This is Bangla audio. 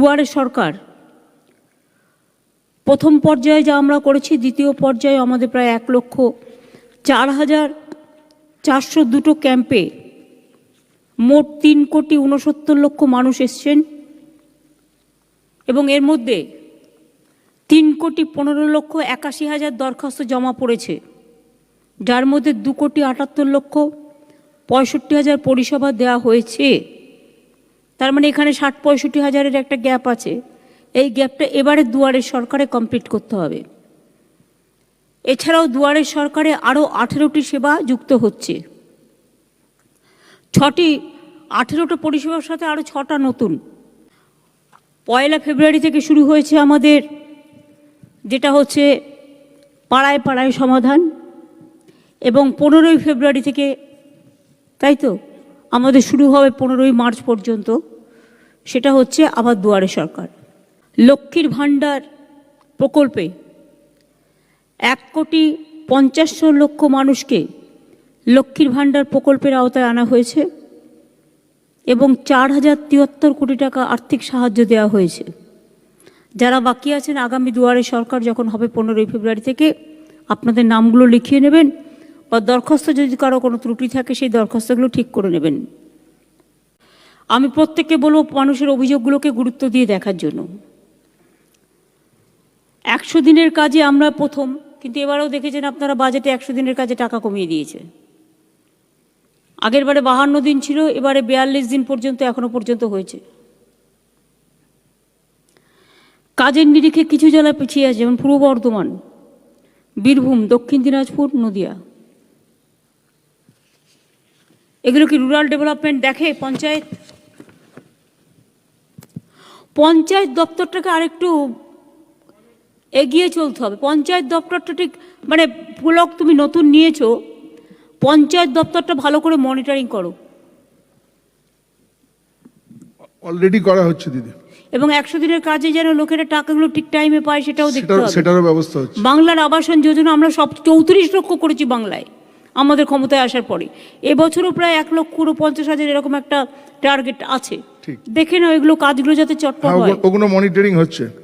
দুয়ারে সরকার। প্রথম পর্যায়ে যা আমরা করেছি, দ্বিতীয় পর্যায়ে আমাদের প্রায় এক লক্ষ চার হাজার চারশো দুটো ক্যাম্পে মোট তিন কোটি উনসত্তর লক্ষ মানুষ এসছেন এবং এর মধ্যে তিন কোটি পনেরো লক্ষ একাশি হাজার দরখাস্ত জমা পড়েছে। যার মধ্যে দু কোটি আটাত্তর লক্ষ পঁয়ষট্টি হাজার পরিষেবা দেওয়া হয়েছে। তার মানে এখানে ষাট পঁয়ষট্টি হাজারের একটা গ্যাপ আছে। এই গ্যাপটা এবারে দুয়ারের সরকারে কমপ্লিট করতে হবে। এছাড়াও দুয়ারের সরকারে আরও আঠেরোটি সেবা যুক্ত হচ্ছে। ছটি, আঠেরোটা পরিষেবার সাথে আরও ছটা নতুন। পয়লা ফেব্রুয়ারি থেকে শুরু হয়েছে আমাদের, যেটা হচ্ছে পাড়ায় পাড়ায় সমাধান এবং পনেরোই ফেব্রুয়ারি থেকে, তাই তো? আমাদের শুরু হবে পনেরোই মার্চ পর্যন্ত। সেটা হচ্ছে আবার দুয়ারে সরকার। লক্ষ্মীর ভাণ্ডার প্রকল্পে এক কোটি পঞ্চাশশো লক্ষ মানুষকে লক্ষ্মীর ভাণ্ডার প্রকল্পের আওতায় আনা হয়েছে এবং চার হাজার তিয়াত্তর কোটি টাকা আর্থিক সাহায্য দেওয়া হয়েছে। যারা বাকি আছেন, আগামী দুয়ারে সরকার যখন হবে পনেরোই ফেব্রুয়ারি থেকে, আপনাদের নামগুলো লিখিয়ে নেবেন বা দরখাস্ত যদি কারও কোনো ত্রুটি থাকে, সেই দরখাস্তগুলো ঠিক করে নেবেন। আমি প্রত্যেককে বলব মানুষের অভিযোগগুলোকে গুরুত্ব দিয়ে দেখার জন্য। একশো দিনের কাজে আমরা প্রথম, কিন্তু এবারেও দেখেছেন আপনারা বাজেটে একশো দিনের কাজে টাকা কমিয়ে দিয়েছে। আগের বারে বাহান্ন দিন ছিল, এবারে বিয়াল্লিশ দিন পর্যন্ত, এখনও পর্যন্ত হয়েছে। কাজের নিরিখে কিছু জেলা পিছিয়ে আছে, যেমন পূর্ব বর্ধমান, বীরভূম, দক্ষিণ দিনাজপুর, নদিয়া। এগুলো কি রুরাল ডেভেলপমেন্ট দেখে পঞ্চায়েত? পঞ্চায়েত দপ্তরটাকে আরেকটু এগিয়ে চলতে হবে। পঞ্চায়েত দপ্তরটা ঠিক মানে ব্লক তুমি নতুন নিয়েছো পঞ্চায়েত দপ্তরটা ভালো করে মনিটরিং করো। অলরেডি করা হচ্ছে দিদি। এবং একশো দিনের কাজে যেন লোকেরা টাকাগুলো ঠিক টাইমে পায় সেটাও দেখতে হবে। সেটারও ব্যবস্থা হচ্ছে। বাংলার আবাসন যোজনা আমরা সব চৌত্রিশ লক্ষ করেছি বাংলায়। আমাদের ক্ষমতায় আসার পরে। এবছরও প্রায় এক লক্ষ পঞ্চাশ হাজার এরকম একটা টার্গেট আছে। দেখে না ওইগুলো কাজগুলো যাতে চটপট হ্যাঁ হয়। ওগুলো মনিটরিং হচ্ছে।